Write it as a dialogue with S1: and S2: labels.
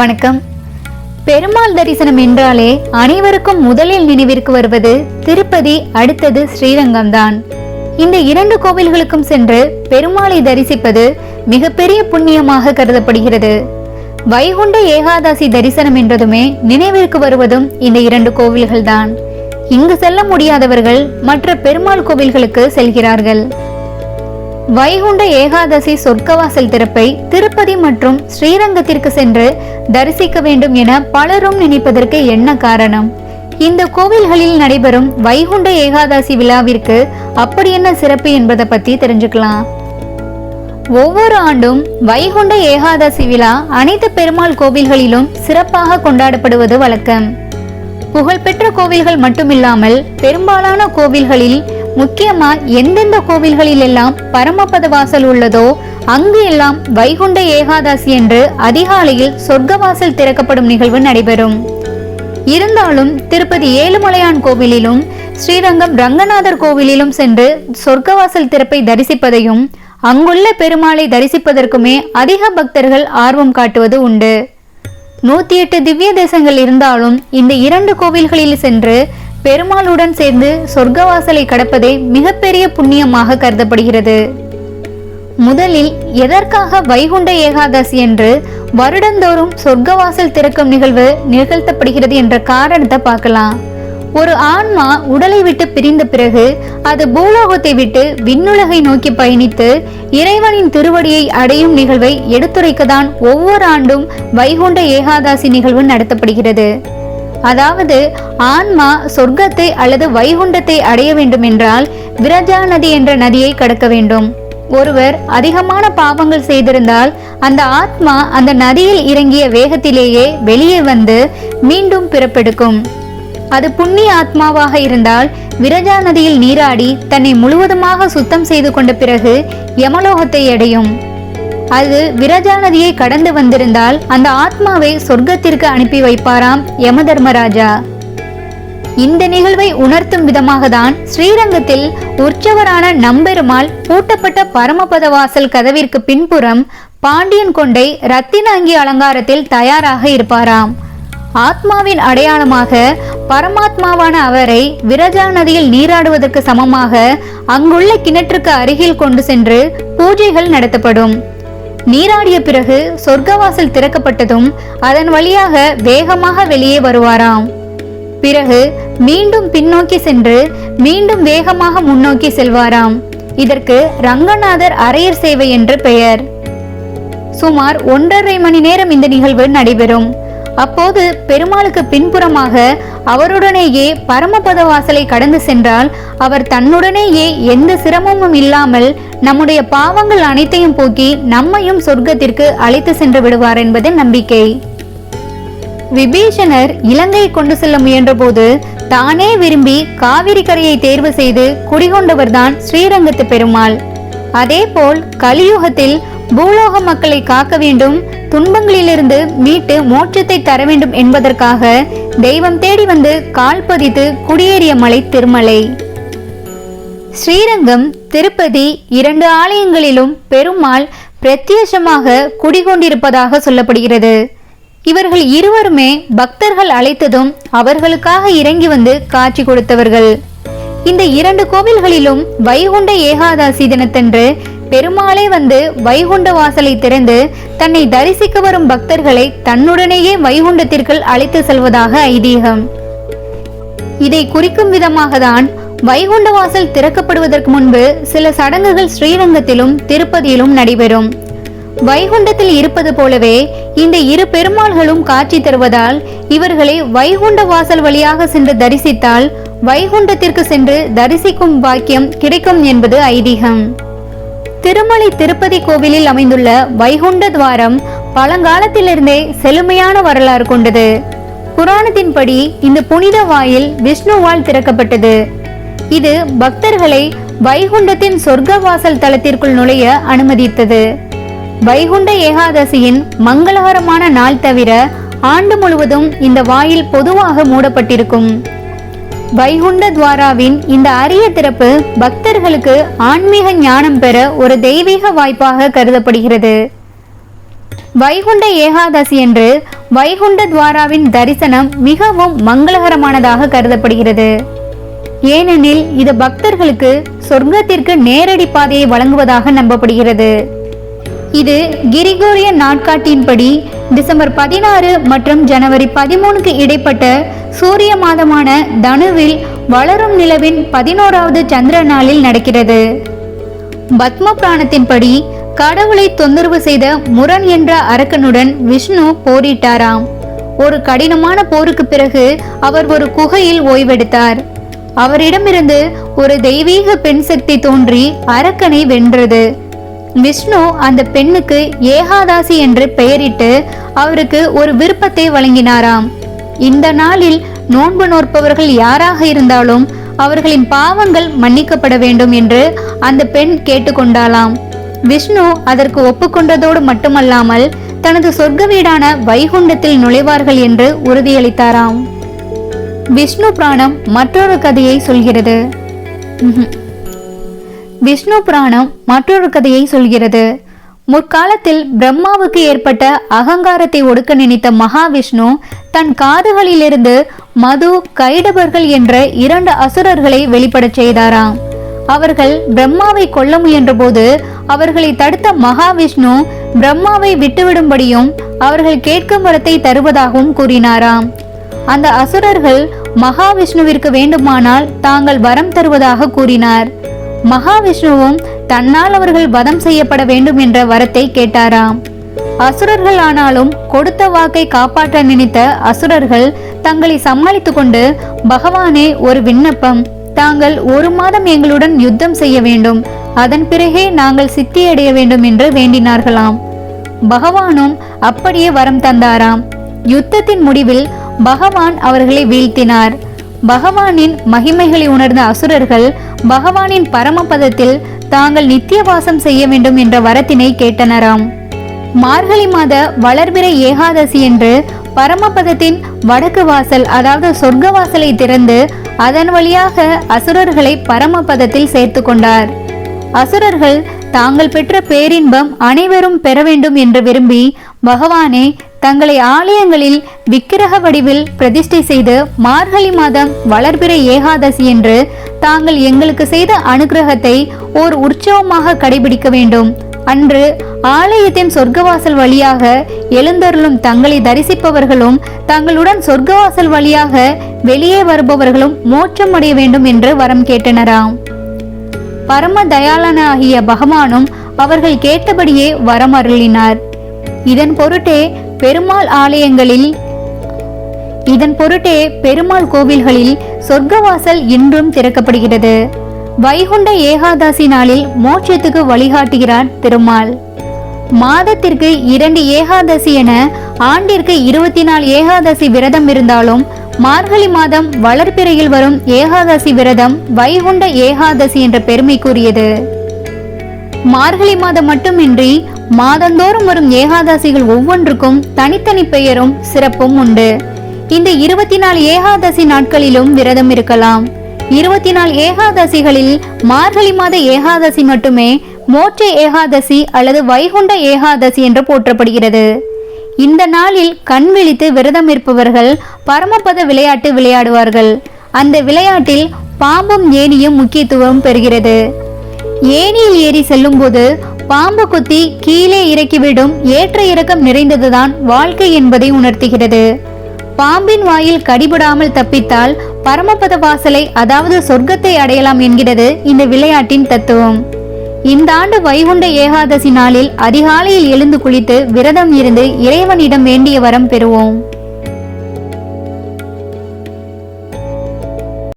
S1: வணக்கம். பெருமாள் தரிசனம் என்றாலே அனைவருக்கும் முதலில் நினைவிற்கு வருவது திருப்பதி அடுத்தது ஸ்ரீரங்கம் தான் இந்த இரண்டு கோவில்களுக்கும் சென்று பெருமாளை தரிசிப்பது மிகப்பெரிய புண்ணியமாக கருதப்படுகிறது. வைகுண்ட ஏகாதசி தரிசனம் என்றதுமே நினைவிற்கு வருவதும் இந்த இரண்டு கோவில்கள்தான். இங்கு செல்ல முடியாதவர்கள் மற்ற பெருமாள் கோவில்களுக்கு செல்கிறார்கள். வைகுண்ட ஏகாதசி சொர்க்கவாசல் திறப்பை திருப்பதி மற்றும் ஸ்ரீரங்கத்திற்கு சென்று தரிசிக்க வேண்டும் என பலரும் நினைப்பதற்கு என்ன காரணம்? இந்த கோவில்களில் நடைபெறும் வைகுண்ட ஏகாதசி விழாவிற்கு அப்படி என்ன சிறப்பு என்பதை பத்தி தெரிஞ்சுக்கலாம். ஒவ்வொரு ஆண்டும் வைகுண்ட ஏகாதசி விழா அனைத்து பெருமாள் கோவில்களிலும் சிறப்பாக கொண்டாடப்படுவது வழக்கம். புகழ்பெற்ற கோவில்கள் மட்டுமில்லாமல் பெரும்பாலான கோவில்களில் முக்கியமா எந்தெந்த கோவில்களில் எல்லாம் பரமபத வாசல் உள்ளதோ அங்கு எல்லாம் வைகுண்ட ஏகாதசி என்று அதிகாலையில் சொர்க்கவாசல் திறக்கப்படும் நிகழ்வு நடைபெறும். இருந்தாலும் திருப்பதி ஏழுமலையான் கோவிலிலும் ஸ்ரீரங்கம் ரங்கநாதர் கோவிலிலும் சென்று சொர்க்கவாசல் திறப்பை தரிசிப்பதையும் அங்குள்ள பெருமாளை தரிசிப்பதற்குமே அதிக பக்தர்கள் ஆர்வம் காட்டுவது உண்டு. நூத்தி எட்டு திவ்ய தேசங்கள் இருந்தாலும் இந்த இரண்டு கோவில்களில் சென்று பெருமாளுடன் சேர்ந்து சொர்க்கவாசலை கடப்பதே மிகப்பெரிய புண்ணியமாக கருதப்படுகிறது. முதலில் எதற்காக வைகுண்ட ஏகாதசி என்று வருடந்தோறும் சொர்க்கவாசல் திறக்கும் நிகழ்வு நிகழ்த்தப்படுகிறது என்ற காரணத்தை பார்க்கலாம். ஒரு ஆன்மா உடலை விட்டு பிரிந்த பிறகு அது பூலோகத்தை விட்டு விண்ணுலகை நோக்கி பயணித்து இறைவனின் திருவடியை அடையும் நிகழ்வை எடுத்துரைக்கத்தான் ஒவ்வொரு ஆண்டும் வைகுண்ட ஏகாதசி நிகழ்வு நடத்தப்படுகிறது. அதாவது ஆன்மா சொர்க்கத்தை அல்லது வைகுண்டத்தை அடைய வேண்டும் என்றால் விரஜா நதி என்ற நதியை கடக்க வேண்டும். ஒருவர் அதிகமான பாவங்கள் செய்திருந்தால் அந்த ஆத்மா அந்த நதியில் இறங்கிய வேகத்திலேயே வெளியே வந்து மீண்டும் பிறப்பெடுக்கும். அது புண்ணிய ஆத்மாவாக இருந்தால் விரஜா நதியில் நீராடி தன்னை முழுவதுமாக சுத்தம் செய்து கொண்ட பிறகு யமலோகத்தை அடையும். அது விரஜா நதியை கடந்து வந்திருந்தால் அந்த ஆத்மாவை சொர்க்கத்திற்கு அனுப்பி வைப்பாராம் யமதர்மராஜா. இந்த நிகழ்வை உணர்த்தும் விதமாக தான் ஸ்ரீரங்கத்தில் உற்சவரான நம்பெருமாள் பூட்டப்பட்ட பரமபத வாசல் கதவிற்கு பின்புறம் பாண்டியன் கொண்டை ரத்தின அங்கி அலங்காரத்தில் தயாராக இருப்பாராம். ஆத்மாவின் அடையாளமாக பரமாத்மாவான அவரை விரஜா நதியில் நீராடுவதற்கு சமமாக அங்குள்ள கிணற்றுக்கு அருகில் கொண்டு சென்று பூஜைகள் நடத்தப்படும். நீராடிய பிறகு சொர்க்கவாசல் திறக்கப்பட்டதும் அதன் வழியாக வேகமாக வெளியே வருவாராம். பிறகு மீண்டும் பின்னோக்கி சென்று மீண்டும் வேகமாக முன்னோக்கி செல்வாராம். இதற்கு ரங்கநாதர் அரையர் சேவை என்று பெயர். சுமார் ஒன்றரை மணி நேரம் இந்த நிகழ்வு நடைபெறும். அப்போது பெருமாளுக்கு பின்புறமாக அவருடனேயே பரமபத வாசலை கடந்து சென்றால் அவர் தன்னுடனேயே எந்த சிரமமும் இல்லாமல் நம்முடைய பாவங்கள் அனைத்தையும் போக்கி நம்மையும் சொர்க்கத்திற்கு அழைத்து சென்று விடுவார் என்பது நம்பிக்கை. விபீஷணர் இலங்கையை கொண்டு செல்ல முயன்றபோது தானே விரும்பி காவிரி கரையை தேர்வு செய்து குடிகொண்டவர்தான் ஸ்ரீரங்கத்து பெருமாள். அதேபோல் கலியுகத்தில் பூலோக மக்களை காக்க வேண்டும் துன்பங்களிலிருந்து மீட்டு மோட்சத்தை தர வேண்டும் என்பதற்காக தெய்வம் தேடி வந்து கால் பதித்து குடியேறிய மலை திருமலை. ஸ்ரீரங்கம் திருப்பதி இரண்டு ஆலயங்களிலும் பெருமாள் பிரத்யேசமாக குடிகொண்டிருப்பதாக சொல்லப்படுகிறது. இவர்கள் இருவருமே பக்தர்கள் அழைத்ததும் அவர்களுக்காக இறங்கி வந்து காட்சி கொடுத்தவர்கள். இந்த இரண்டு கோவில்களிலும் வைகுண்ட ஏகாதசி தினத்தன்று பெருமாளே வந்து வைகுண்ட வாசலை திறந்து தன்னை தரிசிக்க வரும் பக்தர்களை தன்னுடனேயே வைகுண்டத்திற்குள் அழைத்து செல்வதாக ஐதீகம். இதை குறிக்கும் விதமாக தான் வைகுண்ட வாசல் திறக்கப்படுவதற்கு முன்பு சில சடங்குகள் ஸ்ரீரங்கத்திலும் திருப்பதியிலும் நடைபெறும். வைகுண்டத்தில் இருப்பது போலவே இந்த இரு பெருமாள்களும் காட்சி தருவதால் இவர்களை வைகுண்ட வாசல் வழியாக சென்று தரிசித்தால் வைகுண்டத்திற்கு சென்று தரிசிக்கும் பாக்கியம் கிடைக்கும் என்பது ஐதீகம். திருமலை திருப்பதி கோவிலில் அமைந்துள்ள வைகுண்ட துவாரம் பழங்காலத்திலிருந்தே செழுமையான வரலாறு கொண்டது. புராணத்தின்படி இந்த புனித வாயில் விஷ்ணுவால் திறக்கப்பட்டது. இது பக்தர்களை வைகுண்டத்தின் சொர்க்க வாசல் தலத்திற்குள் நுழைய அனுமதித்தது. வைகுண்ட ஏகாதசியின் மங்களகரமான நாள் தவிர ஆண்டு முழுவதும் இந்த வாயில் பொதுவாக மூடப்பட்டிருக்கும். வைகுண்ட துவாராவின் இந்த அரிய திறப்பு பக்தர்களுக்கு ஆன்மீக ஞானம் பெற ஒரு தெய்வீக வாய்ப்பாக கருதப்படுகிறது. வைகுண்ட ஏகாதசி என்று வைகுண்ட துவாராவின் தரிசனம் மிகவும் மங்களகரமானதாக கருதப்படுகிறது. ஏனெனில் இது பக்தர்களுக்கு சொர்க்கத்திற்கு நேரடி பாதையை வழங்குவதாக நம்பப்படுகிறது. இது கிரிகோரியன் நாட்காட்டின்படி டிசம்பர் பதினாறு மற்றும் ஜனவரி பதிமூணுக்கு இடைப்பட்ட சூரிய மாதமான தனுவில் வளரும் நிலவின் பதினோராவது சந்திர நாளில் நடக்கிறது. பத்ம புராணத்தின்படி கடவுளை தொந்தரவு செய்த முரண் என்ற அரக்கனுடன் விஷ்ணு போரிட்டாராம். ஒரு கடினமான போருக்கு பிறகு அவர் ஒரு குகையில் ஓய்வெடுத்தார். அவரிடமிருந்து ஒரு தெய்வீக பெண் சக்தி தோன்றி அரக்கனை வென்றது. விஷ்ணு அந்த பெண்ணுக்கு ஏகாதாசி என்று பெயரிட்டு அவருக்கு ஒரு விருப்பத்தை வழங்கினாராம். இந்த நாளில் நோன்பு நோற்பவர்கள் யாராக இருந்தாலும் அவர்களின் பாவங்கள் மன்னிக்கப்பட வேண்டும் என்று அந்த பெண் கேட்டுக்கொண்டாளாம். விஷ்ணு அதற்கு ஒப்புக்கொண்டதோடு மட்டுமல்லாமல் தனது சொர்க்க வீடான வைகுண்டத்தில் நுழைவார்கள் என்று உறுதியளித்தாராம். விஷ்ணு புராணம் மற்றொரு கதையை சொல்கிறது. விஷ்ணு புராணம் மற்றொரு கதையை சொல்கிறது. முற்காலத்தில் பிரம்மாவுக்கு ஏற்பட்ட அகங்காரத்தை ஒடுக்க நினைத்த மகாவிஷ்ணு தன் காதுகளிலிருந்து மது கைடபர்கள் என்ற இரண்டு அசுரர்களை வெளிப்படச் செய்தாராம். அவர்கள் பிரம்மாவை கொல்ல முயன்றபோது அவர்களை தடுத்த மகாவிஷ்ணு பிரம்மாவை விட்டுவிடும்படியும் அவர்கள் கேட்கும் வரத்தை தருவதாகவும் கூறினாராம். அந்த அசுரர்கள் மகாவிஷ்ணுவிற்கு வேண்டுமானால் தாங்கள் வரம் தருவதாக கூறினார். மகாவிஷ்ணுவும் தன்னால் அவர்கள் வதம் செய்யப்பட வேண்டும் என்ற வரத்தை கேட்டாராம். அசுரர்கள் ஆனாலும் கொடுத்த வாக்கை காப்பாற்ற நினைத்த அசுரர்கள் தங்களை சமாளித்து கொண்டு பகவானே ஒரு விண்ணப்பம். தாங்கள் ஒரு மாதம் எங்களுடன் யுத்தம் செய்ய வேண்டும். அதன் பிறகே நாங்கள் சித்தியடைய வேண்டும் என்று வேண்டினார்களாம். பகவானும் அப்படியே வரம் தந்தாராம். யுத்தத்தின் முடிவில் பகவான் அவர்களை வீழ்த்தினார். பகவானின் மகிமைகளை உணர்ந்த அசுரர்கள் பகவானின் பரமபதத்தில் தாங்கள் நித்தியவாசம் செய்ய வேண்டும் என்ற வரத்தினை கேட்டனராம். மார்கழி மாத வளர்பிறை ஏகாதசி என்று பரமபதத்தின் வடக்கு வாசல் அதாவது சொர்க்க வாசலை திறந்து அதன் வழியாக அசுரர்களை பரமபதத்தில் சேர்த்து கொண்டார். அசுரர்கள் தாங்கள் பெற்ற பேரின்பம் அனைவரும் பெற வேண்டும் என்று விரும்பி பகவானே தங்களை ஆலயங்களில் விக்கிரக வடிவில் பிரதிஷ்டை செய்து மார்கழி மாதம் வளர்பிறை ஏகாதசி என்று தாங்கள் எங்களுக்கு செய்த அனுகிரகத்தை ஓர் உற்சவமாக கடைபிடிக்க வேண்டும். அன்று ஆலயத்தின் சொர்க்கவாசல் வழியாக எழுந்தருளும் தங்களை தரிசிப்பவர்களும் தங்களுடன் சொர்க்கவாசல் வழியாக வெளியே வருபவர்களும் மோட்சம் அடைய வேண்டும் என்று வரம் கேட்டனராம். பரம தயாளனாகிய பகவானும் அவர்கள் கேட்டபடியே வரம் அருளினார் இதன் பொருட்டே பெருமாள் ஆலயங்களில் இதன் பொருட்டே பெருமாள் கோவில்களில் சொர்க்கவாசல் இன்றும் திறக்கப்படுகிறது. வைகுண்ட ஏகாதசி நாளில் மோட்சத்துக்கு வழிகாட்டுகிறார் திருமால். மாதத்திற்கு இரண்டு ஏகாதசி என ஆண்டிற்கு இருபத்தி நாலு ஏகாதசி விரதம் இருந்தாலும் மார்கழி மாதம் வளர்பிறையில் வரும் ஏகாதசி விரதம் வைகுண்ட ஏகாதசி என்ற பெருமைக்குரியது மார்கழி மாதம் மட்டுமின்றி மாதந்தோறும் வரும் ஏகாதசிகள் ஒவ்வொன்றுக்கும் தனித்தனி பெயரும் சிறப்பும் உண்டு. இந்த இருபத்தி நாலு ஏகாதசி நாட்களிலும் விரதம் இருக்கலாம். இருபத்தி நாலு ஏகாதசிகளில் மார்கழி மாத ஏகாதசி மட்டுமே மோட்ச ஏகாதசி அல்லது வைகுண்ட ஏகாதசி என்று போற்றப்படுகிறது. இந்த நாளில் கண் விழித்து விரதம் இருப்பவர்கள் பரமபத விளையாட்டு விளையாடுவார்கள். அந்த விளையாட்டில் பாம்பும் ஏனியும் முக்கியத்துவம் பெறுகிறது. ஏனியில் ஏறி செல்லும்போது பாம்பு குத்தி கீழே இறக்கிவிடும் ஏற்ற இறக்கம் நிறைந்ததுதான் வாழ்க்கை என்பதை உணர்த்துகிறது. பாம்பின் வாயில் கடிபடாமல் தப்பித்தால் பரமபத வாசலை அதாவது சொர்க்கத்தை அடையலாம் என்கிறது இந்த விளையாட்டின் தத்துவம். இந்த ஆண்டு வைகுண்ட ஏகாதசி நாளில் அதிகாலையில் எழுந்து குளித்து விரதம் இருந்து இறைவனிடம் வேண்டிய வரம் பெறுவோம்.